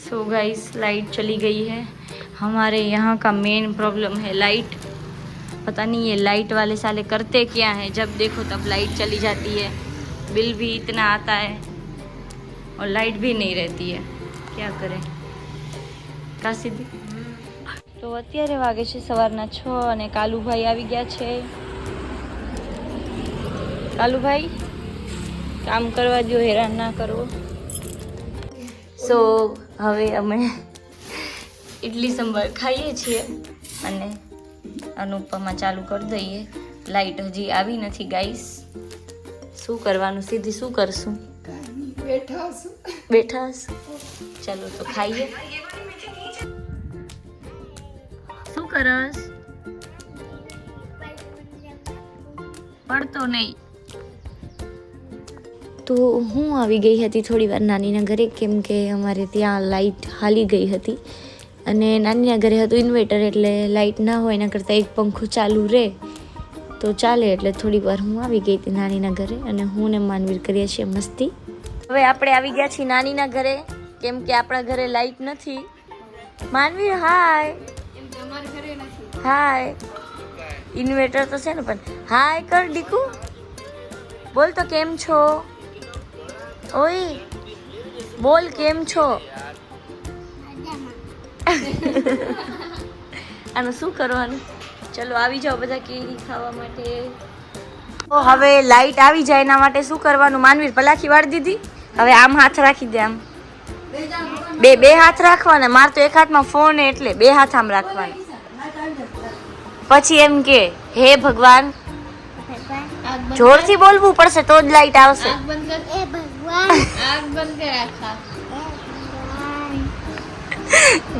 So guys light चली गई है हमारे यहाँ का मेन प्रॉब्लम है लाइट पता नहीं ये लाइट वाले साले करते क्या हैं जब देखो तब लाइट चली जाती है बिल भी इतना आता है और लाइट भी नहीं रहती है क्या करें કા સીધી તો અત્યારે વાગે છે સવારના છ અને કાલુભાઈ આવી ગયા છે કાલુભાઈ કામ કરવા દો હેરાન ના કરવો સો હવે અમે ઇડલી સંભાર ખાઈએ છીએ અને અનુપમા ચાલુ કરી દઈએ. લાઈટ હજી આવી નથી ગાઈસ શું કરવાનું? સીધી શું કરશું? બેઠા બેઠા? ચાલો તો ખાઈએ. શું કરસ? પડતો નહીં. તો હું આવી ગઈ હતી થોડીવાર નાનીના ઘરે, કેમ કે અમારે ત્યાં લાઇટ હાલી ગઈ હતી. અને નાનીના ઘરે હતું ઇન્વર્ટર, એટલે લાઇટ ના હોય એના કરતાં એક પંખો ચાલુ રહે તો ચાલે, એટલે થોડી વાર હું આવી ગઈ હતી નાનીના ઘરે અને હું ને માનવીર કરીએ છીએ મસ્તી. હવે આપણે આવી ગયા છીએ નાનીના ઘરે, કેમ કે આપણા ઘરે લાઈટ નથી. માનવીર, હાય. હાય. ઇન્વર્ટર તો છે ને, પણ હાય કર દીકુ. બોલ તો કેમ છો? ઓય બોલ કેમ છો? આનું શું કરવાનું? ચલો આવી જાઓ બધા કેરી ખાવા માટે. તો હવે લાઈટ આવી જાય એના માટે શું કરવાનું? માનવીર પલાખી વાળી દીધી. હવે આમ હાથ રાખી દે આમ. બે બે હાથ રાખવાના. માર તો એક હાથમાં ફોન એટલે બે હાથ આમ રાખવાના. પછી એમ કે હે ભગવાન જોરથી બોલવું પડશે તો જ લાઈટ આવશે.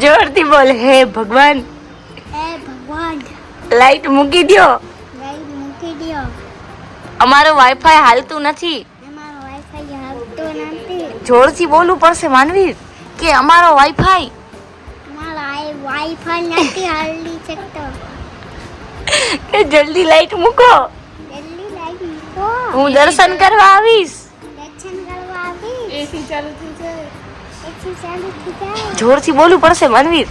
જોરથી બોલ હે ભગવાન. હે ભગવાન. લાઈટ મૂકી દ્યો. લાઈટ મૂકી દ્યો. અમારું વાઈફાઈ હાલતું નથી. અમારો વાઈફાઈ આવતો નથી. જોરથી બોલવું પડશે માનવી કે અમારો વાઈફાઈ અમારો વાઈફાઈ નથી હાલી શકતો. કે જલ્દી લાઈટ મૂકો. જલ્દી લાઈટ મૂકો. હું દર્શન કરવા આવીશ. એસી ચાલુ થઈ જાય. એસી ચાલુ થઈ જાય. જોરથી બોલવું પડશે માનવીર.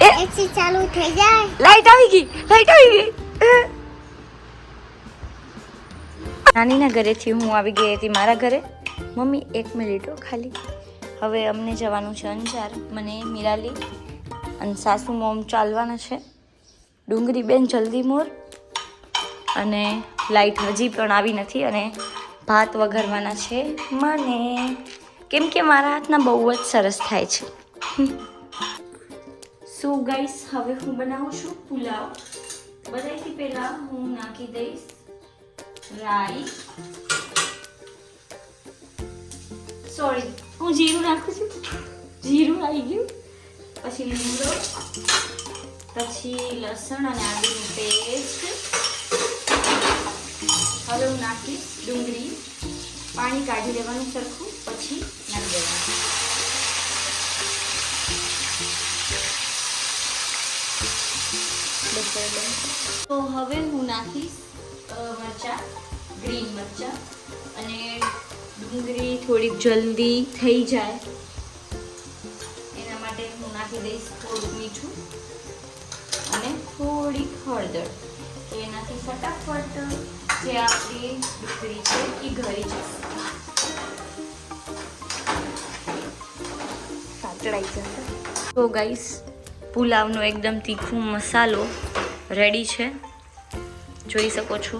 એ! એસી ચાલુ થઈ જાય. લાઈટ આવી ગઈ લાઈટ આવી ગઈ. નાનીના ઘરેથી હું આવી ગઈ હતી મારા ઘરે. મમ્મી એક મિનિટ હો ખાલી. હવે અમને જવાનું છે અંજાર. મને મીરાલી અને સાસુ મોમ ચાલવાના છે. ડુંગરી બેન જલ્દી મોર. અને લાઇટ હજી પણ આવી નથી અને ભાત વઘારવાના છે. મને. કેમ કે મારા હાથના બહુ જ સરસ થાય છે. સો ગાઈસ હવે હું બનાવું છું પુલાવ. બધાથી પહેલા હું નાખી દઈશ રાઈ. સોરી હું જીરું નાખું છું. જીરું આવી ગયું. પછી લીમડો પછી લસણ અને આદુની પેસ્ટ. હવે હું નાખીશ ડુંગળી. પાણી કાઢી લેવાનું સરખું. પછી દેવાનું તો હવે હું નાખીશ મરચાં, ગ્રીન મરચાં અને ડુંગળી થોડીક જલ્દી થઈ જાય. એના માટે હું નાખી દઈશ થોડુંક મીઠું અને થોડીક હળદર. તો એનાથી ફટાફટ જે આપણી ડુંગળી છે એ ઘરી જશે. સાંકળાઈ જશે. તો ગાઈસ પુલાવનો એકદમ તીખું મસાલો રેડી છે. જોઈ શકો છો.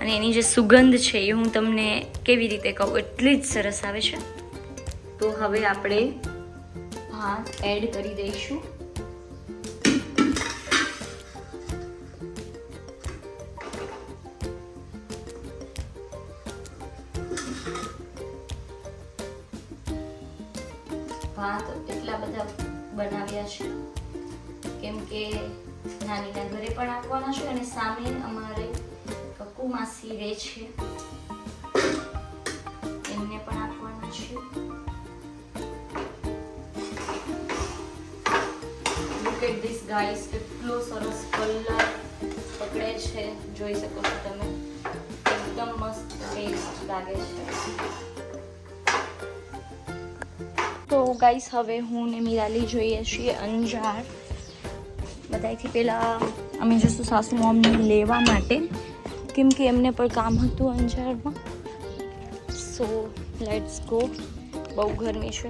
અને એની જે સુગંધ છે એ હું તમને કેવી રીતે કહું એટલી જ સરસ આવે છે. તો હવે આપણે ભાત એડ કરી દઈશું. ભાત એટલા બધા બનાવ્યા છે. કેમ કે નાનીના ઘરે પણ આપવાના છે અને સામે અમારે કકુ માસી રહે છે. એમને પણ આપવાના છે. લુક એટ ધીસ ગાઈસ કેટલો સરસ કલર પકડે છે. જોઈ શકો છો તમે. એકદમ મસ્ત ટેસ્ટ લાગે છે. ગાઈસ હવે હું ને મીરાલી જોઈએ છીએ અંજાર. બધાથી પહેલાં અમે જઈશું સાસુ મોમને લેવા માટે. કેમ કે એમને પણ કામ હતું અંજારમાં. સો લેટ્સ ગો બહુ ગરમી છે.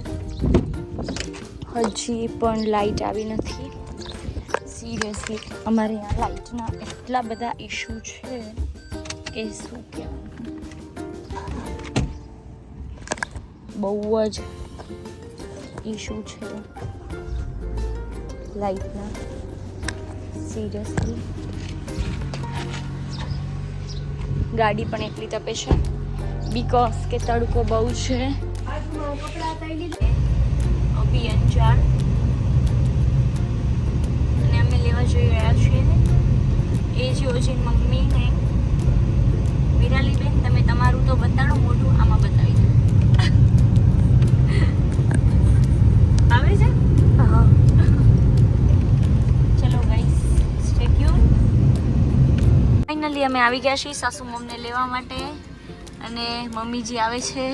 હજી પણ લાઈટ આવી નથી. સિરિયસલી અમારે અહીંયા લાઇટના એટલા બધા ઇશ્યુ છે કે શું કહેવાનું બહુ જ ઇશ્યુ છે. લાઈફના સિરિયસલી ગાડી પણ એટલી તપે છે. બીકોઝ કે તડકો બહુ છે. અભી અંજાર અને અમે લેવા જઈ રહ્યા છીએ એ જ યોજી મમ્મી ને વિરાલી બેન તમે તમારું તો બતાડો મોઢું આમાં બતાવી દો આવે છે હા ચલો ગાઈસ સ્ટે ટ્યુન ફાઇનલી અમે આવી ગયા છીએ સાસુ મમને લેવા માટે. અને મમ્મીજી આવે છે.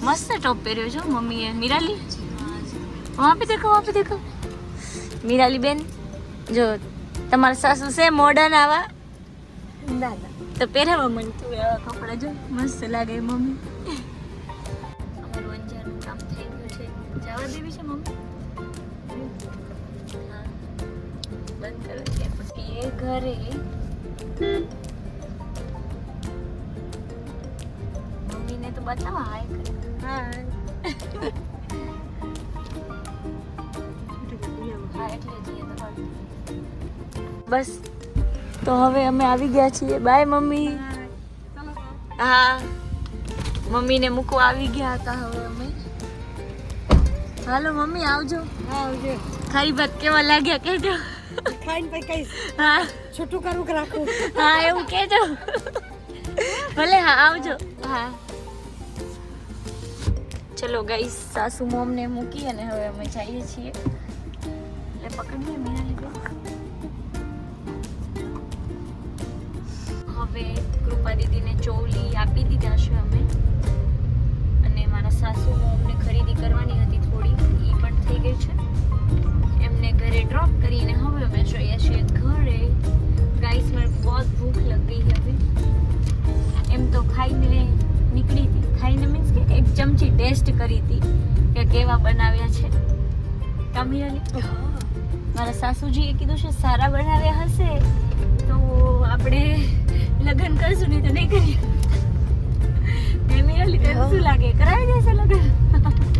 મસ્ત ટોપ પહેર્યો છો મમ્મીએ. મિરાલી? વહાં પે દેખો વહાં પે દેખો મિરાલી બેન જો તમારા સાસુ છે મોડર્ન આવા. ના તો પહેરાવા મન તું એવા કપડાં જો. મસ્ત લાગે મમ્મી. અમારું અંજારનું કામ થઈ ગયું છે. જવા દેવી છે મમ્મી? બંધ કરો. પછી એ ઘરે મમ્મીને તો બતાવો હાય કરે હા એટલે જઈએ તો હાલ. બસ તો હવે અમે આવી ગયા છીએ. Bye mummy. હા મમ્મીને મૂકવા આવી ગયા હતા હવે અમે. હાલો મમ્મી આવજો. હા આવજે. ખારી ભાત કેવા લાગ્યા કહેજો. ખાઈને પછી કહીશ હા. છૂટું કરું કે રાખું હા એવું કહેજો. ભલે હા આવજો. હા. ચલો ગાઈસ સાસુ મોમને મૂકી અને હવે અમે જઈએ છીએ. એટલે પકડીએ મીના લીધે. હવે કૃપા દીદીને ચોલી આપી દીધા છે અમે. અને મારા સાસુ મોમને ખરીદી કરવાની હતી થોડી એ પણ થઈ ગઈ છે. ઘરે ડ્રોપ કરીને હવે અમે જઈએ છીએ ઘરે ગાઈસ મને બહુ ભૂખ લગ ગઈ હતી એમ તો ખાઈને નીકળી હતી ખાઈને મીન્સ કે એક ચમચી ટેસ્ટ કરી હતી કે કેવા બનાવ્યા છે કામિયાની મારા સાસુજીએ કીધું છે સારા બનાવ્યા હશે તો આપણે લગ્ન કરશું નહીં તો નહીં કરીએ. કેમિયલી શું લાગે? કરાવી દેશે લગ્ન?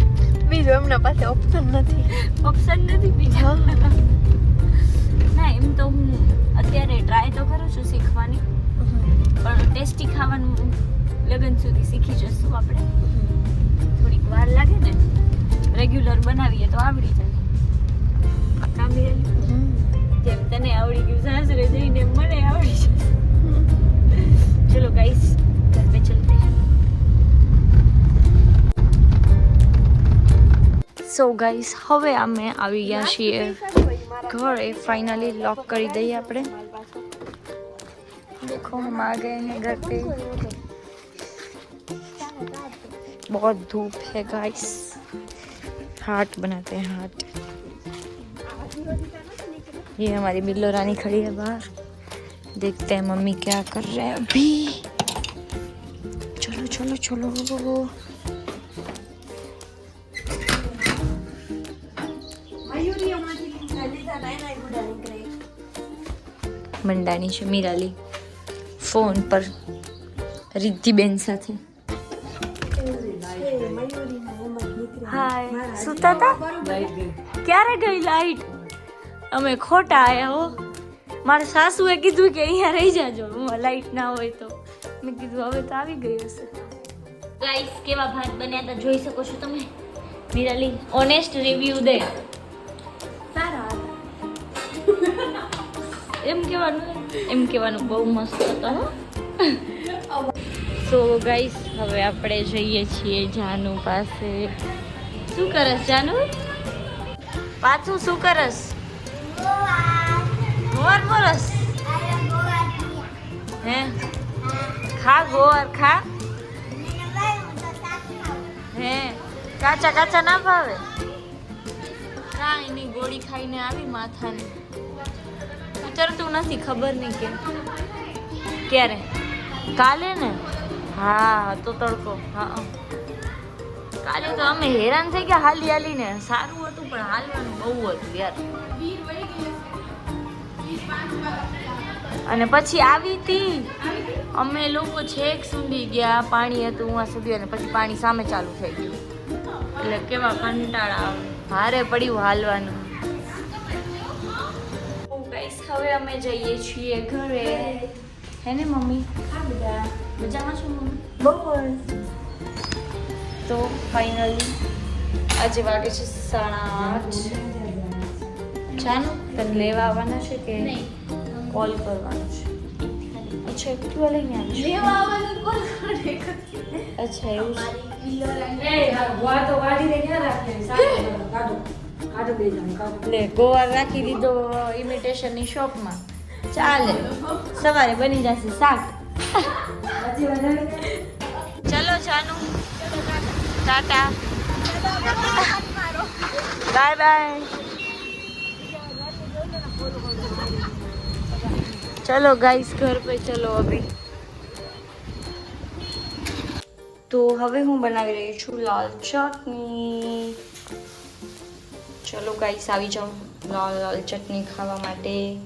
બીજું એમના પાસે ઓપ્શન નથી. ઓપ્શન નથી બીજા? ના એમ તો હું અત્યારે ટ્રાય તો કરું છું શીખવાની. પણ ટેસ્ટી ખાવાનું લગન સુધી શીખી જશું આપણે. થોડીક વાર લાગે ને રેગ્યુલર બનાવીએ તો આવડી જાય. કામ જેમ તને આવડી ગયું સાસરે જઈને મળે મને સો ગાઈસ હવે અમે આવી ગયા છીએ ઘરે ફાઇનલી લોક કરી દઈએ આપણે देखो हम आ गए हैं घर पे बहुत धूप है गाइस हार्ट बनाते हैं हार्ट ये हमारी बिल्लो रानी खड़ी है बाहर देखते हैं मम्मी क्या कर रहे हैं अभी चलो चलो चलो મંડાણી છે, મીરાલી. ફોન પર રિદ્ધિબેન સાથે. હાય સુતા હતા ક્યારે ગઈ લાઈટ? અમે ખોટા આવ્યા હો. મારા સાસુએ કીધું કે અહીંયા રહી જાજો લાઈટ ના હોય તો. મેં કીધું, હવે તો આવી ગઈ હશે. ગાઈસ કેવા ભાત બન્યા હતા જોઈ શકો છો તમે? મીરાલી ઓનેસ્ટ રિવ્યુ દે. એમ કહેવાનું એમ કહેવાનું બહુ મસ્ત હતો સો ગાઈસ હવે આપણે જઈએ છીએ જાનુ પાસે. શું કરસ, જાનુ? પાછું શું કરસ? ગોવર મોરસ. હે? ખા, ગોવર ખા. હે? કાચા કાચા ના ભાવે? કાંઈ નહીં, ગોળી ખાઈને આવી માથાની. ઉતરતું નથી ખબર નહીં કે ક્યારે? કાલે ને? હા તો તડકો. હા કાલે તો અમે હેરાન થઈ ગયા હાલી હાલીને. સારું હતું પણ હાલવાનું બહુ હતું યાર. અને પછી આવી તી અમે લોકો છેક સુધી ગયા પાણી હતું ઉવા સુધી અને પછી પાણી સામે ચાલુ થઈ ગયું. એટલે કેવા કંટાળા આવે. ભારે પડ્યું હાલવાનું. હવે અમે જઈએ છીએ ઘરે. હે ને મમ્મી? હા બધા. મજામાં છું મમ્મી? બહુ તો ફાઇનલી આજે વાગે છે સાડા આઠ. જાનું તને લેવા આવવાના છે કે કોલ કરવાનો છે? અચ્છા એકટું લઈને અચ્છા એવું છે. લે ગોવાર રાખી દીધો ઇમિટેશનની શોપમાં ચાલે સવારે બની જશે શાક. ચલો જાનુ ટાટા. Bye bye. ચલો ગાઈસ ઘર પર ચલો અભી તો હવે હું બનાવી રહી છું લાલ ચટણી. ચલો ગાઈસ આવી જાઉં. લાલ લાલ ચટણી ખાવા માટે.